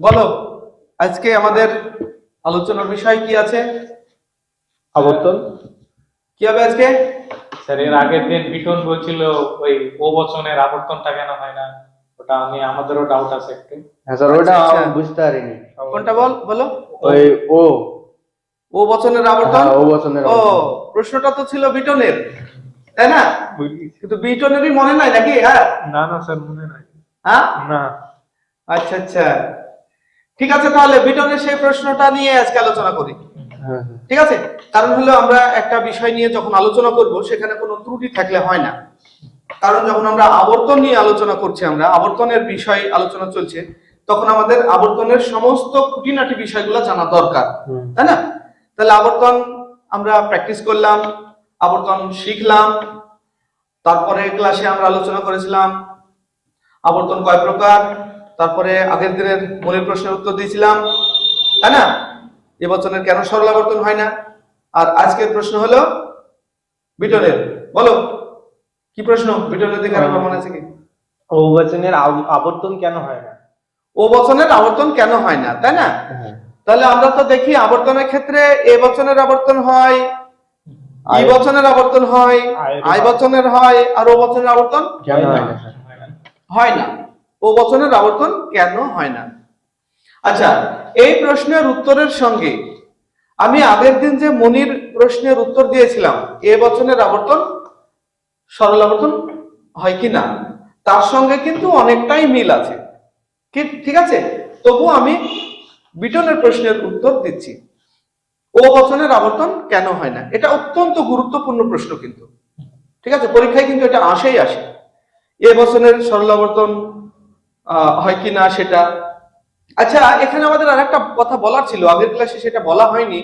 বলো আজকে আমাদের আলোচনার বিষয় কি আছে? আবর্তন। কি হবে আজকে? স্যার এর আগের দিন বিটন বলছিল ওই ও বচনের আবর্তনটা কেন হয় না? ওটা আমি আমাদেরও ডাউট আছে একটু। হ্যাঁ স্যার ওটা আচ্ছা, আচ্ছা। বুঝতে পারিনি। কোনটা বল বলো? ওই ও। ও বচনের আবর্তন? হ্যাঁ, ও বচনের ও প্রশ্নটা তো ছিল বিটনের তাই না? কিন্তু বিটনেরই মনে নাই নাকি? হ্যাঁ। না না স্যার মনে নাই। হ্যাঁ? না। আচ্ছা আচ্ছা। ঠিক আছে তাহলে বিটনের সেই প্রশ্নটা নিয়ে আজকে আলোচনা করি। হ্যাঁ। ঠিক আছে? কারণ হলো আমরা একটা বিষয় নিয়ে যখন আলোচনা করব সেখানে কোনো ত্রুটি থাকলে হয় না। কারণ যখন আমরা আবর্তন নিয়ে আলোচনা করছি আমরা আবর্তনের বিষয় আলোচনা চলছে তখন আমাদের আবর্তনের সমস্ত খুঁটিনাটি বিষয়গুলো জানা দরকার তাই না? তাহলে আবর্তন আমরা প্র্যাকটিস করলাম আবর্তন শিখলাম তারপরে ক্লাসে আমরা আলোচনা করেছিলাম আবর্তন কয় প্রকার? তারপরে আগের দিনের মনের প্রশ্নের উত্তর দিয়েছিলাম তাই না? এবছরের কেন সরল আবর্তন হয় না? আর আজকের প্রশ্ন হলো বিটনের। বলো কি প্রশ্ন? বিটনের দিকে আরেকবার মনে আছে কি? ও বচনের আবর্তন কেন হয় না? ও বচনের আবর্তন কেন হয় না তাই না? হ্যাঁ। তাহলে আমরা তো দেখি আবর্তনের ক্ষেত্রে এ বচনের আবর্তন হয় ই বচনের আবর্তন হয় আই বচনের হয় আর ও বচনের আবর্তন কেন হয় না? হয় না। ও বচনের আবর্তন কেন হয় না? আচ্ছা এই প্রশ্নের উত্তরের সঙ্গে আমি আগের দিন যে মনির প্রশ্নের উত্তর দিয়েছিলাম এ বচনের আবর্তন সরল আবর্তন হয় কি না? তার সঙ্গে কিন্তু অনেকটাই মিল আছে। ঠিক আছে? তবু আমি বিটনের প্রশ্নের উত্তর দিচ্ছি। ও বচনের আবর্তন কেন হয় না? এটা অত্যন্ত গুরুত্বপূর্ণ প্রশ্ন কিন্তু। ঠিক আছে? পরীক্ষায় কিন্তু এটা আসেই আসে। এ বছরের সরলাবর্তন আহ, হয় কি না সেটা? আচ্ছা এখানে আমাদের আর একটা কথা বলার ছিল আগের ক্লাসে সেটা বলা হয়নি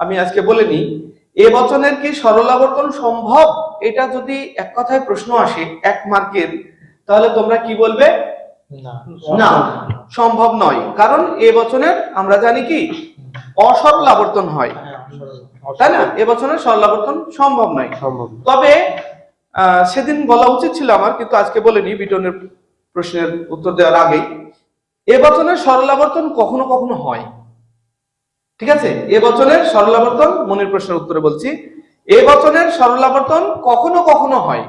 আমি আজকে বলে নিই। এ বচনের কি সরলাবর্তন সম্ভব? এটা যদি এক কথায় প্রশ্ন আসে এক মার্কের তাহলে তোমরা কি বলবে? না। না সম্ভব নয়। কারণ এ বচনের আমরা জানি কি? অসরল আবর্তন হয়। তাই না? এ বছরের সরলাবর্তন সম্ভব নয়। সম্ভব তবে আহ, সেদিন বলা উচিত ছিল আমার কিন্তু আজকে বলিনি বিটনের প্রশ্নের উত্তর দেওয়ার আগেই এ বচনের সরলাবর্তন কখনো কখনো হয়। ঠিক আছে? এ বচনের সরলাবর্তন মনের প্রশ্নের উত্তরে বলছি এ বচনের সরলাবর্তন কখনো কখনো হয়।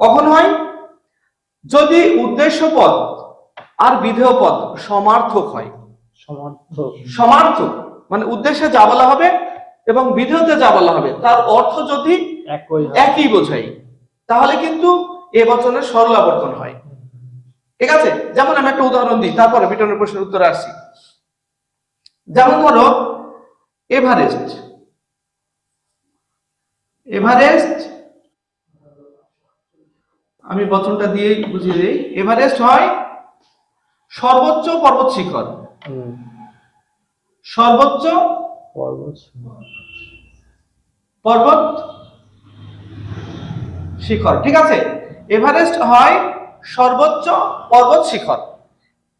কখন হয়? যদি উদ্দেশ্য পদ আর বিধেয় পদ সমার্থক হয়। সমার্থক। মানে উদ্দেশ্যে যা বলা হবে এবং বিধেয়তে যা বলা হবে তার অর্থ যদি একই বোঝাই তাহলে কিন্তু এ বচনের সরল আবর্তন হয়। ঠিক আছে? যেমন আমি একটা উদাহরণ দিই তারপরে বিটনের প্রশ্নের উত্তরে আসছি। যেমন ধরো এভারেস্ট। এভারেস্ট আমি বচনটা দিয়েই বুঝিয়ে দিই এভারেস্ট হয় সর্বোচ্চ পর্বত শিখর। সর্বোচ্চ পর্বত পর্বত শিখর। ঠিক আছে? এভারেস্ট হয় সর্বোচ্চ পর্বত শিখর।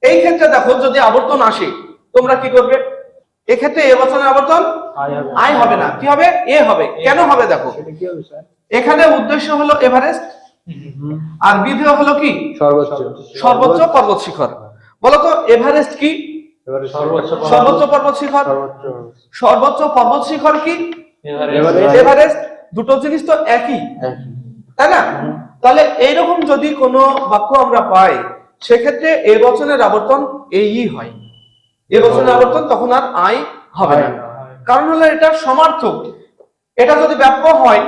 এই ক্ষেত্রে দেখো যদি আবর্তন আসে তোমরা কি করবে? এক্ষেত্রে এ বছরের আবর্তন আয় হবে। না। কি হবে? এ হবে। কেন হবে দেখো? সেটা কি হবে স্যার? এখানে উদ্দেশ্য হলো এভারেস্ট। আর বিধেয় হলো কি? সর্বোচ্চ। সর্বোচ্চ পর্বত শিখর। বলতো এভারেস্ট কি? সর্বোচ্চ সর্বোচ্চ পর্বত শিখর। সর্বোচ্চ। পর্বত শিখর কি? এভারেস্ট। এভারেস্ট। দুটো জিনিস তো একই। তাই না? তাহলে এইরকম যদি কোনো বাক্য আমরা পাই সেক্ষেত্রে এ বচনের আবর্তন এই হয়। এ বচনের আবর্তন তখন আর আই হবে না। কারণ হলো এটা সমার্থক। এটা যদি ব্যাপ্য হয়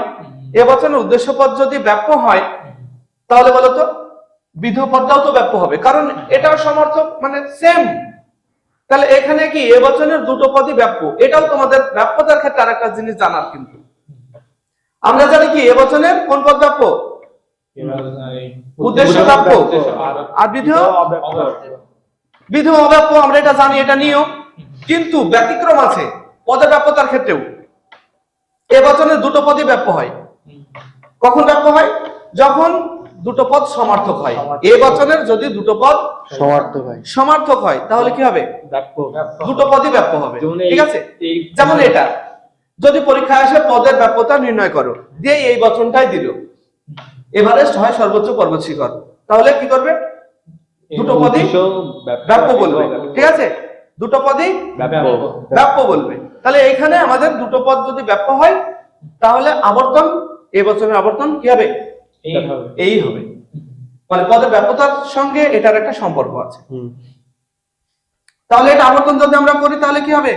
এ বচনের উদ্দেশ্য পদ যদি ব্যাপ্য হয় তাহলে বলতো বিধ পদটাও তো ব্যাপ্য হবে। কারণ এটাও সমর্থক মানে সেম তাহলে এখানে কি এ বচনের দুটো পদই ব্যাপ্য? এটাও তোমাদের ব্যাপ্যতার ক্ষেত্রে আরেকটা জিনিস জানার কিন্তু। আমরা জানি কি এ বচনের কোন পদ ব্যাপ্য? উদ্দেশ্য ব্যাপ্য আর বিধেয় বিধেয় অব্যাপ্য আমরা এটা জানি এটা নিয়েও কিন্তু ব্যতিক্রম আছে পদে ব্যাপ্যতার ক্ষেত্রেও। এ বচনের দুটো পদই ব্যাপ্য হয়। কখন ব্যাপ্য হয়? যখন দুটো পদ সমার্থক হয়। এ বচনের যদি দুটো পদ সমার্থক হয়। সমার্থক হয় তাহলে কি হবে? দুটো পদই ব্যাপ্য হবে। ঠিক আছে? যেমন এটা। যদি পরীক্ষায় আসে পদের ব্যাপ্যতা নির্ণয় করো। দিয়ে এই বচনটাই দিল। এভারেস্ট হয় সর্বোচ্চ পর্বত শিখর তাহলে কি করবে? দুটো পদই ব্যাপ্য বলবে। ঠিক আছে? দুটো পদই ব্যাপ্য বলবে। তাহলে এখানে আমাদের দুটো পদ যদি ব্যাপ্য হয় তাহলে আবর্তন এ বছরের আবর্তন কি হবে? এই হবে। মানে পদের ব্যাপ্যতার সঙ্গে এটার একটা সম্পর্ক আছে। তাহলে এটা আবর্তন যদি আমরা করি তাহলে কি হবে?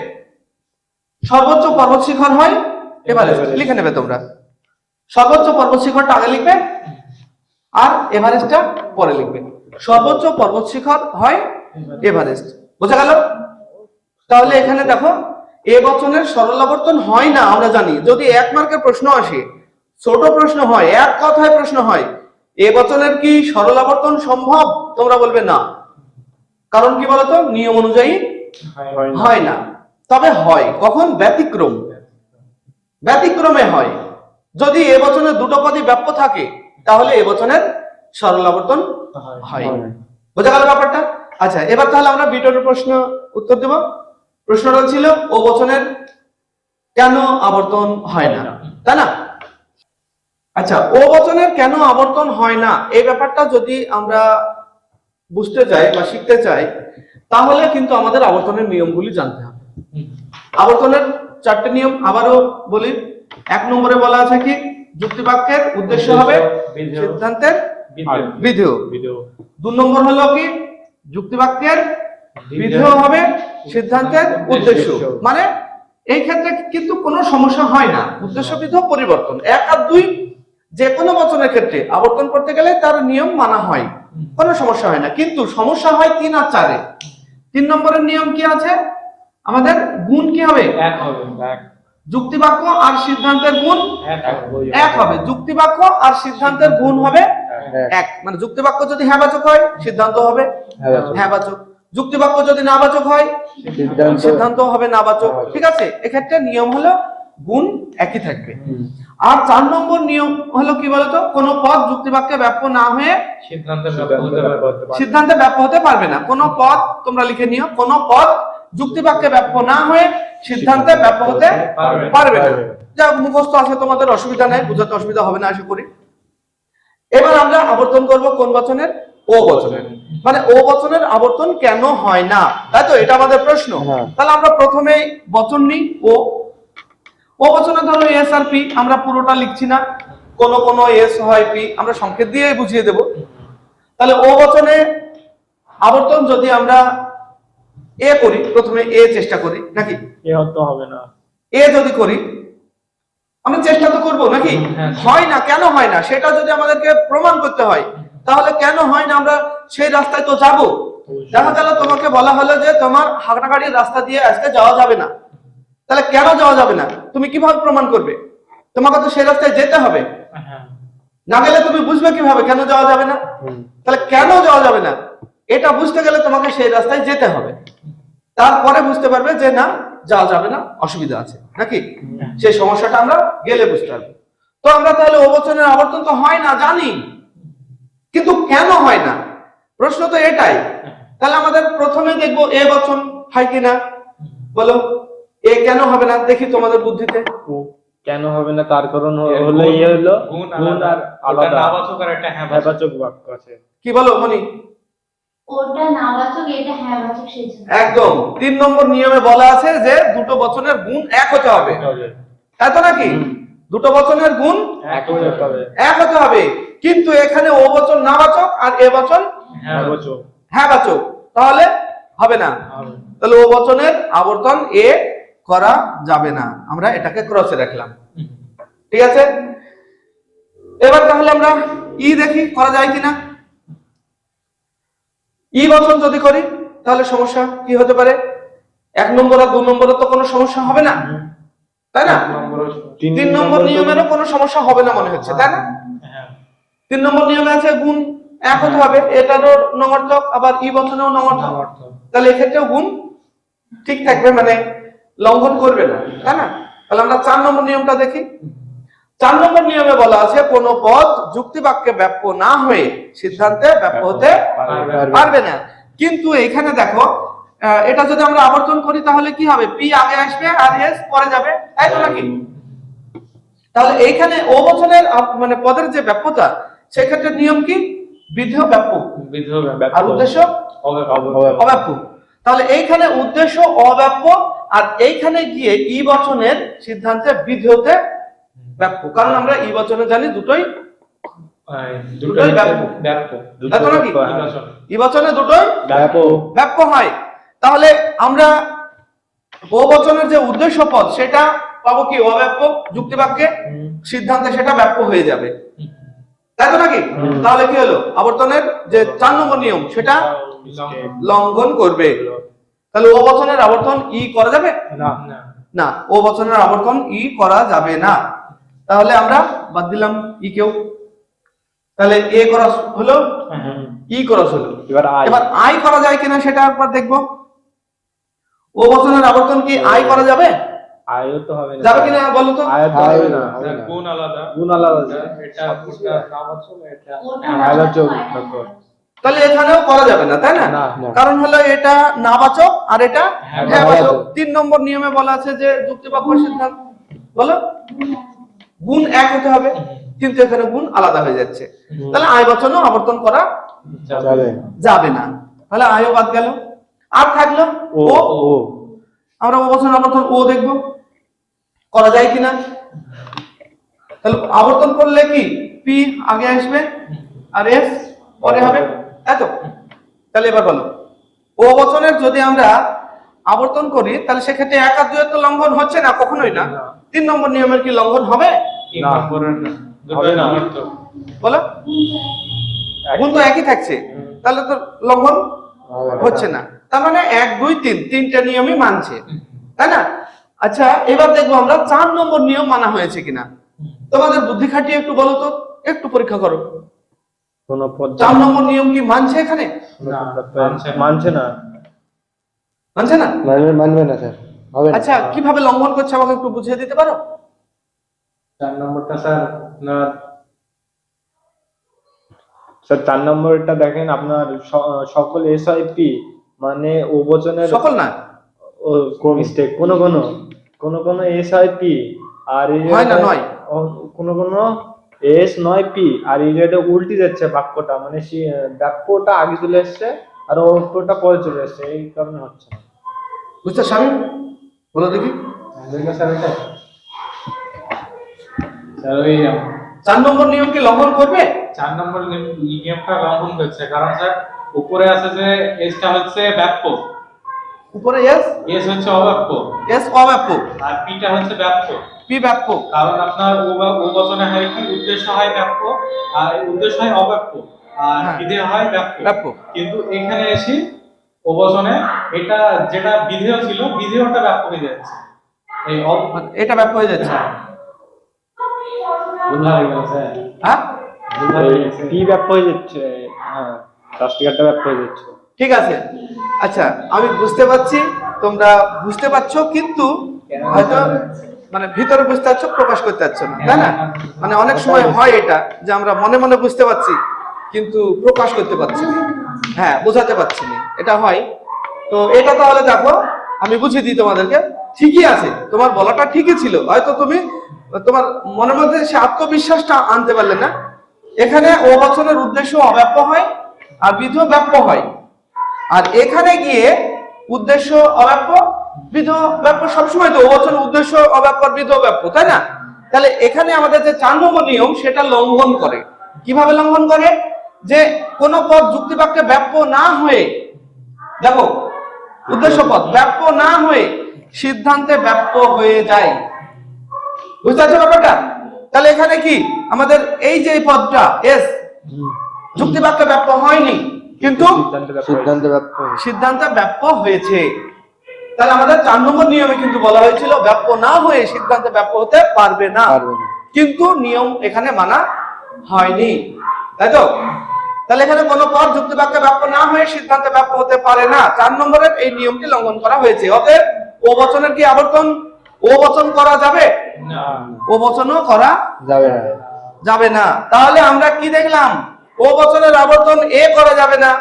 সর্বোচ্চ পর্বত শিখর হয় এভারেস্ট। লিখে নেবে তোমরা। সর্বোচ্চ পর্বত শিখরটা আগে লিখবে আর এভারেস্টটা পরে লিখবে। সর্বোচ্চ পর্বত শিখর হয় এভারেস্ট। বোঝা গেল? তাহলে এখানে দেখো এ বচনের সরলাবর্তন হয় না আমরা জানি। যদি এক মার্কের প্রশ্ন আসে ছোট প্রশ্ন হয় এক কথায় প্রশ্ন হয় এ বচনের কি সরলাবর্তন সম্ভব? তোমরা বলবে না। কারণ কি বলতো? নিয়ম অনুযায়ী হয় না। তবে হয় কখন? ব্যতিক্রম। ব্যতিক্রমে হয়। যদি এ বচনের দুটো পদই ব্যাপ্য থাকে তাহলে এ বচনের সরলাবর্তন হয়। হয়। হয়। বোঝা গেল ব্যাপারটা? আচ্ছা এবার তাহলে আমরা বিটনের প্রশ্ন উত্তর দেব। প্রশ্নটা ছিল ও বচনের কেন আবর্তন হয় না? তাই না? আচ্ছা ও বচনের কেন আবর্তন হয় না? এই ব্যাপারটা যদি আমরা বুঝতে চাই বা শিখতে চাই তাহলে কিন্তু আমাদের আবর্তনের নিয়মগুলি জানতে হবে। আবর্তনের চারটে নিয়ম আবারও বলি এক নম্বরে বলা আছে কি? যুক্তিবাক্যের উদ্দেশ্য হবে সিদ্ধান্তের বিধেয়। বিধেয়। বিধেয়। দু নম্বর হলো কি? যুক্তিবাক্যের বিধেয়। হবে সিদ্ধান্তের উদ্দেশ্য। মানে এই ক্ষেত্রে কিন্তু কোনো সমস্যা হয় না। উদ্দেশ্য বিধেয় পরিবর্তন। এক আর দুই যে কোনো বচনের ক্ষেত্রে আবর্তন করতে গেলে তার নিয়ম মানা হয়। কোনো সমস্যা হয় না। কিন্তু সমস্যা হয় তিন আর চারে। তিন নম্বরের নিয়ম কি আছে? আমাদের গুণ কি হবে? এক হবে। এক। যুক্তিবাক্য আর সিদ্ধান্তের গুণ এক হবে যুক্তিবাক্য আর সিদ্ধান্তের গুণ হবে এক। মানে যুক্তিবাক্য যদি হ্যাঁবাচক হয় সিদ্ধান্ত হবে হ্যাঁ বাচক। হ্যাঁ যুক্তিবাক্য যদি না বাচক হয় সিদ্ধান্ত। হবে না বাচক নাবাচক। ঠিক আছে? এক্ষেত্রে নিয়ম হলো গুণ একই থাকবে। আর চার নম্বর নিয়ম হলো কি বলতো? কোন পদ যুক্তিবাক্যে ব্যাপ্য না হয়ে সিদ্ধান্তে ব্যাপ্য হতে পারবে না। কোন পদ তোমরা লিখে নিও কোন পদ যুক্তিবাক্যে ব্যাপ্য না হয়ে সিদ্ধান্তে ব্যাপক হতে পারবে। না। যা মুখস্থ আছে তোমাদের অসুবিধা নেই বুঝাতে অসুবিধা হবে না আশা করি। এবার আমরা আবর্তন করব কোন বচনের? ও বচনের। মানে ও বচনের আবর্তন কেন হয় না? তাই তো? এটা আমাদের প্রশ্ন। হ্যাঁ। তাহলে আমরা প্রথমে বচন নিই ও। ও বচনে ধরো এস আর পি আমরা পুরোটা লিখছি না। কোন কোন এস হয় পি আমরা সংকেত দিয়ে বুঝিয়ে দেব। তাহলে ও বচনে আবর্তন যদি আমরা এ করি প্রথমে এ চেষ্টা করি নাকি? এ হতে হবে না। এ যদি করি আমরা চেষ্টা তো করব নাকি? হ্যাঁ। হয়। না কেন হয় না? সেটা যদি আমাদেরকে প্রমাণ করতে হয় তাহলে কেন হয় না আমরা সেই রাস্তায় তো যাব? দেখা গেল তোমাকে বলা হলো যে তোমার হাঁটাগাড়ির রাস্তা দিয়ে আজকে যাওয়া যাবে না। তাহলে কেন যাওয়া যাবে না? তুমি কীভাবে প্রমাণ করবে? তোমাকে তো সেই রাস্তায় যেতে হবে। হ্যাঁ। না গেলে তুমি বুঝবে কীভাবে কেন যাওয়া যাবে না? তাহলে কেন যাওয়া যাবে না? এটা বুঝতে গেলে তোমাকে সেই রাস্তায় যেতে হবে। তারপরে বুঝতে পারবে যে না যাওয়া যাবে না অসুবিধা আছে। নাকি? সেই সমস্যাটা আমরা গেলে বুঝতে পারব। তো আমরা তাহলে অবচনের আবর্তন তো হয় না জানি। কিন্তু কেন হয় না? প্রশ্ন তো এটাই। তাহলে আমাদের প্রথমে দেখব এ বচন হয় কিনা বলো। এ কেন হবে না? দেখি তোমাদের বুদ্ধিতে। ও কেন হবে না? তার কারণ হলো ইয়ে হলো গুণ আর আলাদা। ওটা নাবাচক আর একটা হ্যাঁ বাচক। বাক্য আছে। কি বলো মনি ওটা নাবাচক এটা হ্যাঁ একদম। তিন নম্বর নিয়মে বলা আছে যে দুটো বচনের গুণ এক হতে হবে। তাই তো নাকি? দুটো বচনের গুণ এক হতে হবে। কিন্তু এখানে ও বচন না বাচক আর এ বচন হ্যাঁ হ্যাঁ বাচক। তাহলে হবে না। তাহলে ও বচনের আবর্তন এ করা যাবে না। আমরা এটাকে ক্রসে রাখলাম। ঠিক আছে? এবার তাহলে আমরা ই দেখি করা যায় কিনা? ই বচন যদি করি, তাহলে সমস্যা কি হতে পারে? এক নম্বর আর দু নম্বরে তো কোনো সমস্যা হবে না। তাই না? তিন নম্বর নিয়মেরও কোনো সমস্যা হবে না মনে হচ্ছে, তাই না? তিন নম্বর নিয়মে আছে গুণ এক হতে হবে, এটারও নঙর্থক আবার ই বচনেও নঙর্থক অর্থ। তাহলে এক্ষেত্রেও গুণ ঠিক থাকবে মানে লঙ্ঘন করবে না, তাই না? তাহলে আমরা চার নম্বর নিয়মটা দেখি। চার নম্বর নিয়মে বলা আছে, কোন পদ যুক্তিবাক্যে ব্যাপ্য না হয়ে সিদ্ধান্তে ব্যাপ্য হতে পারবে না। কিন্তু এখানে দেখো এটা যদি আমরা আবর্তন করি তাহলে কি হবে? পি আগে আসবে আর এস পরে যাবে। তাই তো নাকি? তাহলে এইখানে ও বচনের মানে পদের যে ব্যাপ্যতা সেক্ষেত্রে নিয়ম কি? বিধেয় ব্যাপ্য। আর উদ্দেশ্য। অব্যাপ্য। তাহলে এইখানে উদ্দেশ্য অব্যাপ্য আর এইখানে গিয়ে ই বচনের সিদ্ধান্তে বিধেয়তে ব্যাপ্য। কারণ আমরা ই বচনে জানি দুটোই দুটোই ব্যাপক। ব্যাপ্য হয়। তাহলে আমরা ও বচনের যে উদ্দেশ্য পদ সেটা পাবো কি অব্যাপ্য যুক্তিবাক্যে? সিদ্ধান্তে সেটা ব্যাপ্য হয়ে যাবে। তাই তো নাকি? তাহলে কি হলো? আবর্তনের যে চার নম্বর নিয়ম সেটা লঙ্ঘন। করবে। তাহলে ও বচনের আবর্তন ই করা যাবে? না। না। না ও বচনের আবর্তন ই করা যাবে না। তাহলে আমরা বাদ দিলাম ই কেউ তাহলে এ করা হলো? ই করা হলো। এবার আই এবার আই করা যায় কিনা সেটা একবার দেখব। ও বচনের আবর্তন কি আই করা যাবে? আয়ও তো হবে না। যাবে কিনা বলো তো? আয়ও তো হবে না। গুণ আলাদা। গুণ আলাদা আছে। এটা এটা হয়। না। ব্যাপ্য। তাহলে এখানেও করা যাবে না তাই না। কারণ হলো এটা নাবাচক আর এটা হ্যাঁ, হ্যাঁ নাবাচক। তিন নম্বর নিয়মে বলা আছে যে যুক্তিবাক্য সিদ্ধান্ত বলো। গুণ এক হতে হবে। কিন্তু এখানে গুণ আলাদা হয়ে যাচ্ছে। তাহলে আয় বচনও আবর্তন করা যাবে। না। তাহলে আয়ও বাদ গেল। আর থাকল ও। আমরা ও বচন আবর্তন ও দেখব। করা যায় কিনা? তাহলে আবর্তন করলে কি? পি আগে আসবে আর এস পরে হবে। এত। তাহলে এবার বলো। ও বচনের যদি আমরা আবর্তন করি তাহলে সেক্ষেত্রে এক আর দুয়ের তো লঙ্ঘন হচ্ছে না কখনোই না। তিন নম্বর নিয়মের কি লঙ্ঘন হবে? না। হবে না। বলো। গুণ তো। একই থাকছে। তাহলে তো লঙ্ঘন হচ্ছে না। তার মানে এক দুই তিন তিনটা নিয়মই মানছে। তাই না? আচ্ছা এবার দেখব আমরা চার নম্বর নিয়ম মানা হয়েছে কিনা। তোমাদের বুদ্ধি খাটিয়ে একটু বলো তো। একটু পরীক্ষা করো। কোনো চার নম্বর নিয়ম কি মানছে এখানে? মানছে না। মানছে না। মানবে মানবে না স্যার। আচ্ছা কীভাবে লঙ্ঘন করছে আমাকে একটু বুঝিয়ে দিতে পারো? চার নম্বরটা স্যার না স্যার চার নম্বরটা দেখেন আপনার সকল এসআইপি মানে ও বচনের সকল না? ও মিস্টেক কোন কোন কোন কোন এসআইপি আর হয় না, নয়। কোন কোন এস নয় পি আর এই জায়গাটা উল্টে যাচ্ছে বাক্যটা মানে সে- বাক্যটা আগে চলে এসছে আর ওটা পরে চলে আসছে এই কারণে হচ্ছে বুঝতে স্বামী? বলো দেখি। দেখো স্যার এটা স্যার ওই চার নম্বর নিয়ম কি লঙ্ঘন করবে? চার নম্বর নিয়মটা লঙ্ঘন করছে কারণ স্যার উপরে আছে যে এসটা হচ্ছে ব্যাপ্য উপরে এস এস হচ্ছে অব্যাপ্য এস অব্যাপ্য আর পিটা হচ্ছে ব্যাপ্য পি ব্যাপ্য কারণ আপনার ও ও বচনে হয় কি? উদ্দেশ্য হয় ব্যাপ্য আর উদ্দেশ্য হয় অব্যাপ্য আর হ্যাঁ। বিধেয় হয় ব্যাপ্য ব্যাপ্য কিন্তু এখানে এসে ও বচনে এটা যেটা বিধেয় ছিল বিধেয়টা ব্যাপ্য হয়ে যাচ্ছে। এই মানে এটা ব্যাপ্য হয়ে যাচ্ছে। ভুল হয়ে হ্যাঁ? হয়ে হয়ে হ্যাঁ হয়ে যাচ্ছে। ঠিক আছে। আচ্ছা আমি বুঝতে পারছি তোমরা বুঝতে পারছ কিন্তু হয়তো মানে ভিতরে বুঝতে পারছ প্রকাশ করতে পারছ না তাই না? মানে অনেক সময় হয় এটা যে আমরা মনে মনে বুঝতে পারছি কিন্তু প্রকাশ করতে পারছি না। হ্যাঁ বোঝাতে পারছি না। এটা হয়। তো এটা তাহলে দেখো আমি বুঝিয়ে দিই তোমাদেরকে। ঠিকই আছে। তোমার বলাটা ঠিকই ছিল। হয়তো তুমি তোমার মনের মধ্যে সে আত্মবিশ্বাসটা আনতে পারলে না? এখানে ও বচনের উদ্দেশ্য অব্যাপ্য হয় আর বিধ ব্যাপ্য হয়। আর এখানে গিয়ে উদ্দেশ্য অব্যাপ্য বিধ ব্যাপ্য সবসময় তো ও বচনের উদ্দেশ্য অব্যাপ্য বিধ ব্যাপ্য, তাই না? তাহলে এখানে আমাদের যে চার নম্বর নিয়ম, সেটা লঙ্ঘন করে। কীভাবে লঙ্ঘন করে? যে কোন পদ যুক্তিবাক্যে ব্যাপ্য না হয়ে, দেখো, উদ্দেশ্য পদ, ব্যাপ্য না হয়ে সিদ্ধান্তে ব্যাপ্য হয়ে যায়। বুঝতে পারছ ব্যাপারটা? তাহলে এখানে কি? আমাদের এই যে পদটা এস যুক্তিবাক্যে ব্যাপ্য হয়নি কিন্তু সিদ্ধান্তে ব্যাপ সিদ্ধান্তে ব্যাপ্য হয়েছে। তাহলে আমাদের চার নম্বর নিয়মে কিন্তু বলা হয়েছিল ব্যাপ্য না হয়ে সিদ্ধান্তে ব্যাপ্য হতে পারবে না। কিন্তু নিয়ম এখানে মানা হয়নি। তাই তো? তাহলে এখানে কোনো পদ যুক্তি বাক্যে ব্যাপ্য না হয়ে সিদ্ধান্ত ব্যাপ্য হতে পারে না। চার নম্বরের এই নিয়মটি লঙ্ঘন করা হয়েছে। অতএব ও বচনের কি আবর্তন? ও বচন করা যাবে? ও বচনও করা যাবে না। যাবে না। তাহলে আমরা কি দেখলাম? ও বচনের আবর্তন এ করা যাবে না।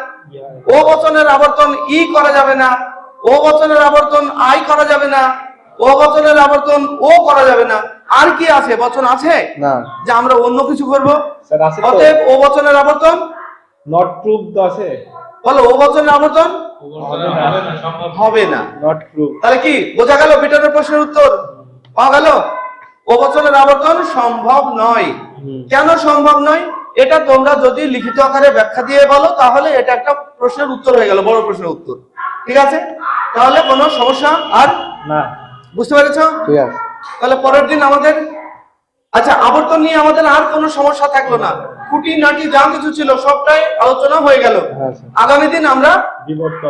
ও বচনের আবর্তন ই করা যাবে না। ও বচনের আবর্তন আই করা যাবে না। ও বচনের আবর্তন ও করা যাবে না। আর কি আছে? বচন আছে? না। যে আমরা অন্য কিছু করব। স্যার আছে তো। অতএব ও বচনের আবর্তন? নট প্রুভ তো আছে। বলো ও বছরের আবর্তন হবে না। নট প্রুভ তাহলে কি? বোঝা গেল বিটনের প্রশ্নের উত্তর? পাওয়া গেল? বছরের আবর্তন সম্ভব নয়। কেন সম্ভব নয়? এটা তোমরা যদি লিখিত আকারে ব্যাখ্যা দিয়ে বলো তাহলে এটা একটা প্রশ্নের উত্তর হয়ে গেল বড় প্রশ্নের উত্তর। ঠিক আছে? তাহলে কোনো সমস্যা আর না। বুঝতে পেরেছ? তাহলে পরের দিন আমাদের আচ্ছা আবর্তন নিয়ে আমাদের আর কোনো সমস্যা থাকল না। খুঁটি নাটি যা কিছু ছিল সবটাই আলোচনা হয়ে গেল। হ্যাঁ আগামী দিন আমরা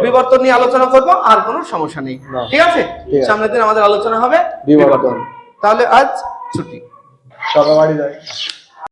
বিবর্তন। নিয়ে আলোচনা করব আর কোনো সমস্যা নেই। ঠিক আছে? ঠিক আছে। সামনের দিন আমাদের আলোচনা হবে বিবর্তন। তাহলে আজ ছুটি। সবাই বাড়ি যায়।